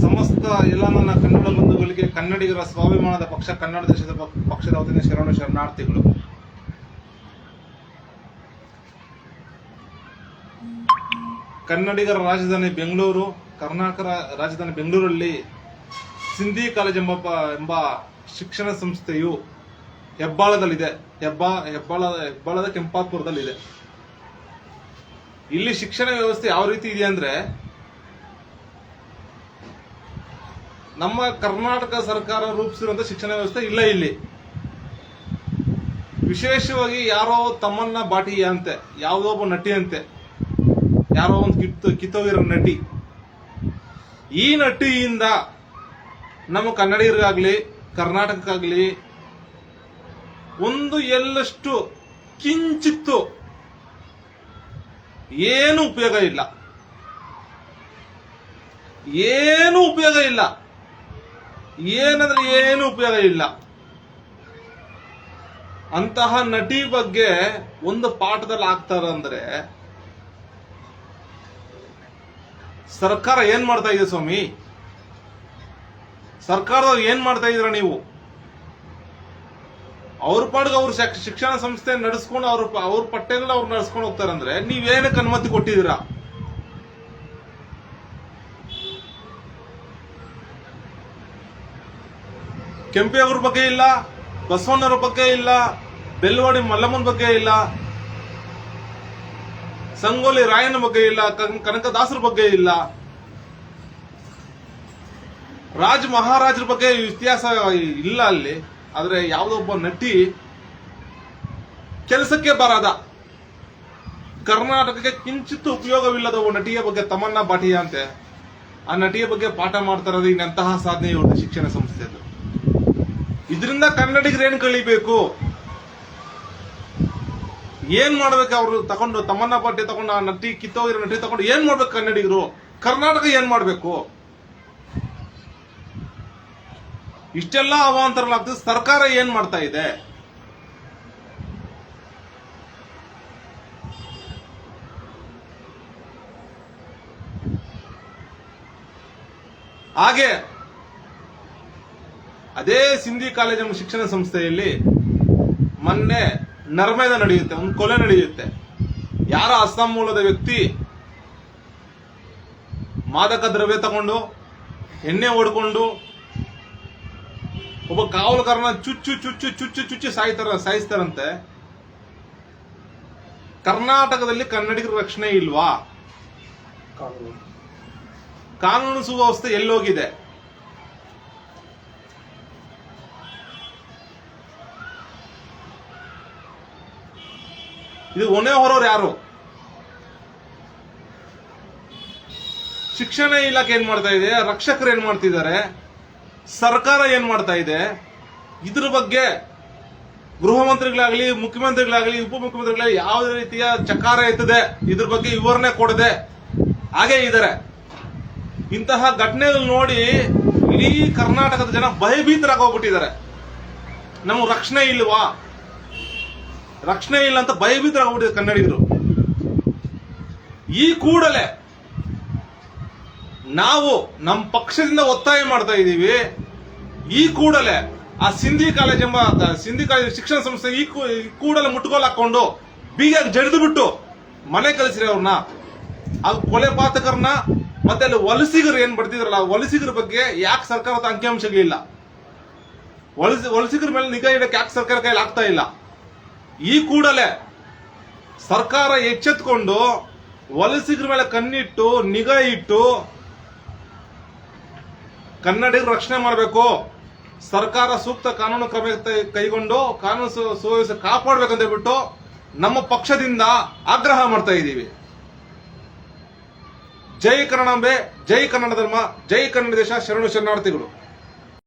ಸಮಸ್ತ ಎಲ್ಲ ನನ್ನ ಕನ್ನಡ ಬಂಧುಗಳಿಗೆ ಕನ್ನಡಿಗರ ಸ್ವಾಭಿಮಾನದ ಪಕ್ಷ, ಕನ್ನಡ ದೇಶದ ಪಕ್- ಪಕ್ಷದ ವತಿಯಿಂದ ಶರಣ ಶರಣಾರ್ಥಿಗಳು. ಕನ್ನಡಿಗರ ರಾಜಧಾನಿ ಬೆಂಗಳೂರು ಕರ್ನಾಟಕ ರಾಜಧಾನಿ ಬೆಂಗಳೂರಲ್ಲಿ ಸಿಂಧಿ ಕಾಲೇಜ್ ಎಂಬ ಎಂಬ ಶಿಕ್ಷಣ ಸಂಸ್ಥೆಯು ಹೆಬ್ಬಾಳದಲ್ಲಿದೆ. ಹೆಬ್ಬಾ, ಹೆಬ್ಬಾಳ, ಹೆಬ್ಬಾಳದ ಕೆಂಪಾಪುರದಲ್ಲಿದೆ. ಇಲ್ಲಿ ಶಿಕ್ಷಣ ವ್ಯವಸ್ಥೆ ಯಾವ ರೀತಿ ಇದೆ ಅಂದ್ರೆ ನಮ್ಮ ಕರ್ನಾಟಕ ಸರ್ಕಾರ ರೂಪಿಸಿರುವಂತ ಶಿಕ್ಷಣ ವ್ಯವಸ್ಥೆ ಇಲ್ಲ ಇಲ್ಲಿ. ವಿಶೇಷವಾಗಿ ಯಾರೋ ತಮ್ಮನ್ನ ಬಾಟಿ ಅಂತೆ, ಯಾವುದೋ ಒಬ್ಬ ನಟಿ ಅಂತೆ, ಯಾರೋ ಒಂದು ಕಿತ್ತು, ಕಿತ್ತೋಗಿರೋ ನಟಿ. ಈ ನಟಿಯಿಂದ ನಮ್ಮ ಕನ್ನಡಿಗರಿಗಾಗ್ಲಿ, ಕರ್ನಾಟಕಕ್ಕಾಗ್ಲಿ ಒಂದು ಎಲ್ಲಷ್ಟು ಕಿಂಚಿತ್ತು ಏನು ಉಪಯೋಗ ಇಲ್ಲ. ಏನು ಉಪಯೋಗ ಇಲ್ಲ. ಏನಂದ್ರೆ ಏನು ಉಪಯೋಗ ಇಲ್ಲ. ಅಂತಹ ನಟಿ ಬಗ್ಗೆ ಒಂದು ಪಾಠದಲ್ಲಿ ಆಗ್ತಾರ ಅಂದ್ರೆ, ಸರ್ಕಾರ ಏನ್ ಮಾಡ್ತಾ ಇದೆ ಸ್ವಾಮಿ? ಸರ್ಕಾರದವ್ರು ಏನ್ ಮಾಡ್ತಾ ಇದ್ರ ನೀವು? ಅವ್ರ ಪಾಡ್ಗೆ ಅವ್ರ ಶಕ್- ಶಿಕ್ಷಣ ಸಂಸ್ಥೆ ನಡೆಸ್ಕೊಂಡು ಅವ್ರ ಅವ್ರ ಪಟ್ಟೆಗಳ ಅವ್ರು ನಡೆಸ್ಕೊಂಡು ಹೋಗ್ತಾರಂದ್ರೆ ನೀವೇನಕ್ಕೆ ಅನುಮತಿ ಕೊಟ್ಟಿದ್ದೀರಾ? ಕೆಂಪೇಗೌರ ಬಗ್ಗೆ ಇಲ್ಲ, ಬಸವಣ್ಣವ್ರ ಬಗ್ಗೆ ಇಲ್ಲ ಬೆಲ್ವಾಡಿ ಮಲ್ಲಮ್ಮನ ಬಗ್ಗೆ ಇಲ್ಲ, ಸಂಗೋಲಿ ರಾಯನ ಬಗ್ಗೆ ಇಲ್ಲ, ಕನ್- ಕನಕದಾಸರ ಬಗ್ಗೆ ಇಲ್ಲ. ರಾಜ ಮಹಾರಾಜರ ಬಗ್ಗೆ ಇತಿಹಾಸ ಇಲ್ಲ ಅಲ್ಲಿ, ಆದರೆ ಯಾವುದೋ ಒಬ್ಬ ನಟಿ ಕೆಲಸಕ್ಕೆ ಬರದ, ಕರ್ನಾಟಕಕ್ಕೆ ಕಿಂಚಿತ್ತು ಉಪಯೋಗವಿಲ್ಲದ ಒಬ್ಬ ನಟಿಯ ಬಗ್ಗೆ ತಮನ್ನ ಬಾಟಿಯ ಅಂತೆ ಆ ನಟಿಯ ಬಗ್ಗೆ ಪಾಠ ಮಾಡ್ತಾ ಇರೋದು ಇನ್ನಂತಹ ಸಾಧನೆ ಇವ್ರದ್ದು ಶಿಕ್ಷಣ ಸಂಸ್ಥೆದು ಇದರಿಂದ ಕನ್ನಡಿಗರು ಏನ್ ಕಲಿಬೇಕು? ಏನ್ ಮಾಡ್ಬೇಕು ಅವರು ತಗೊಂಡು ತಮ್ಮನ್ನ ಪಾಟಿ ತಗೊಂಡು, ಆ ನಟಿ, ಕಿತ್ತೋಗಿರೋ ನಟಿ ತಗೊಂಡು ಏನ್ ಮಾಡ್ಬೇಕು ಕನ್ನಡಿಗರು? ಕರ್ನಾಟಕ ಏನ್ ಮಾಡ್ಬೇಕು? ಇಷ್ಟೆಲ್ಲ ಅವಾಂತರಗಳಾಗ್ತದೆ ಸರ್ಕಾರ ಏನ್ ಮಾಡ್ತಾ ಇದೆ? ಹಾಗೆ ಅದೇ ಸಿಂಧಿ ಕಾಲೇಜ್ ಎಂಬ ಶಿಕ್ಷಣ ಸಂಸ್ಥೆಯಲ್ಲಿ ಮೊನ್ನೆ ನರ್ಮೇದ ನಡೆಯುತ್ತೆ ಒಂದು ಕೊಲೆ ನಡೆಯುತ್ತೆ. ಯಾರ ಅಸ್ಸಾಂ ಮೂಲದ ವ್ಯಕ್ತಿ? ಮಾದಕ ದ್ರವ್ಯ ತಗೊಂಡು ಎಣ್ಣೆ ಹೊಡ್ಕೊಂಡು ಒಬ್ಬ ಕಾವಲುಗಾರನ ಚುಚ್ಚು ಚುಚ್ಚು ಚುಚ್ಚು ಚುಚ್ಚು ಸಾಯ್ತಾರ ಸಾಯಿಸ್ತಾರಂತೆ. ಕರ್ನಾಟಕದಲ್ಲಿ ಕನ್ನಡಿಗರ ರಕ್ಷಣೆ ಇಲ್ವಾ? ಕಾನೂನು ಸುವ್ಯವಸ್ಥೆ ಎಲ್ಲೋಗಿದೆ. ಇದು ಹೊಣೆ ಹೊರೋರು ಯಾರು? ಶಿಕ್ಷಣ ಇಲಾಖೆ ಏನ್ ಮಾಡ್ತಾ ಇದೆ? ರಕ್ಷಕರು ಏನ್ ಮಾಡ್ತಿದ್ದಾರೆ? ಸರ್ಕಾರ ಏನ್ ಮಾಡ್ತಾ ಇದೆ? ಇದ್ರ ಬಗ್ಗೆ ಗೃಹ ಮಂತ್ರಿಗಳಾಗ್ಲಿ, ಮುಖ್ಯಮಂತ್ರಿಗಳಾಗ್ಲಿ ಉಪಮುಖ್ಯಮಂತ್ರಿಗಳಾಗಲಿ ಯಾವುದೇ ರೀತಿಯ ಚಕಾರ ಎತ್ತದೆ. ಇದ್ರ ಬಗ್ಗೆ ವಿವರಣೆ ಕೊಡದೆ ಹಾಗೆ ಇದ್ದಾರೆ. ಇಂತಹ ಘಟನೆಗಳು ನೋಡಿ ಇಡೀ ಕರ್ನಾಟಕದ ಜನ ಭಯಭೀತರಾಗಿ ಹೋಗ್ಬಿಟ್ಟಿದ್ದಾರೆ. ನಮ್ಗೆ ರಕ್ಷಣೆ ಇಲ್ವಾ? ರಕ್ಷಣೆ ಇಲ್ಲ ಅಂತ ಭಯಭೀತರಾಗಿ ಹೋಗ್ಬಿಟ್ಟಿದ್ದಾರೆ ಕನ್ನಡಿಗರು. ಈ ಕೂಡಲೇ ನಾವು ನಮ್ಮ ಪಕ್ಷದಿಂದ ಒತ್ತಾಯ ಮಾಡ್ತಾ ಇದ್ದೀವಿ. ಈ ಕೂಡಲೇ ಆ ಸಿಂಧಿ ಕಾಲೇಜ್ ಎಂಬ ಸಿಂಧಿ ಕಾಲೇಜ್ ಶಿಕ್ಷಣ ಸಂಸ್ಥೆ ಈ ಕೂಡಲೇ ಮುಟ್ಕೋಲ್ ಹಾಕೊಂಡು ಬೀಗ ಜಡಿದು ಬಿಟ್ಟು ಮನೆ ಕಲಿಸ್ರಿ ಅವ್ರನ್ನ ಅದು ಕೊಲೆ ಪಾತಕರನ್ನ ಮತ್ತೆ ಅಲ್ಲಿ ವಲಸಿಗರು ಏನ್ ಬರ್ತಿದ್ರಲ್ಲ ವಲಸಿಗರ ಬಗ್ಗೆ ಯಾಕೆ ಸರ್ಕಾರದ ಅಂಕಿಅಂಶಗಳಿಲ್ಲ? ವಲಸಿ, ವಲಸಿಗರ ಮೇಲೆ ನಿಗಾ ಇಡಕ್ಕೆ ಯಾಕೆ ಸರ್ಕಾರ ಕೈಲಿ ಆಗ್ತಾ ಇಲ್ಲ? ಈ ಕೂಡಲೇ ಸರ್ಕಾರ ಎಚ್ಚೆತ್ಕೊಂಡು ವಲಸಿಗರ ಮೇಲೆ ಕಣ್ಣಿಟ್ಟು, ನಿಗಾ ಇಟ್ಟು ಕನ್ನಡಿಗರು ರಕ್ಷಣೆ ಮಾಡಬೇಕು. ಸರ್ಕಾರ ಸೂಕ್ತ ಕಾನೂನು ಕ್ರಮ ಕೈಗೊಂಡು ಕಾನೂನು ಸುವ್ಯವಸ್ಥೆ ಕಾಪಾಡಬೇಕಂತ ಹೇಳ್ಬಿಟ್ಟು ನಮ್ಮ ಪಕ್ಷದಿಂದ ಆಗ್ರಹ ಮಾಡ್ತಾ ಇದ್ದೀವಿ. ಜೈ ಕನ್ನಡಾಂಬೆ, ಜೈ ಕನ್ನಡ ಧರ್ಮ, ಜೈ ಕನ್ನಡ ದೇಶ, ಶರಣು ಶರಣಾರ್ಥಿಗಳು.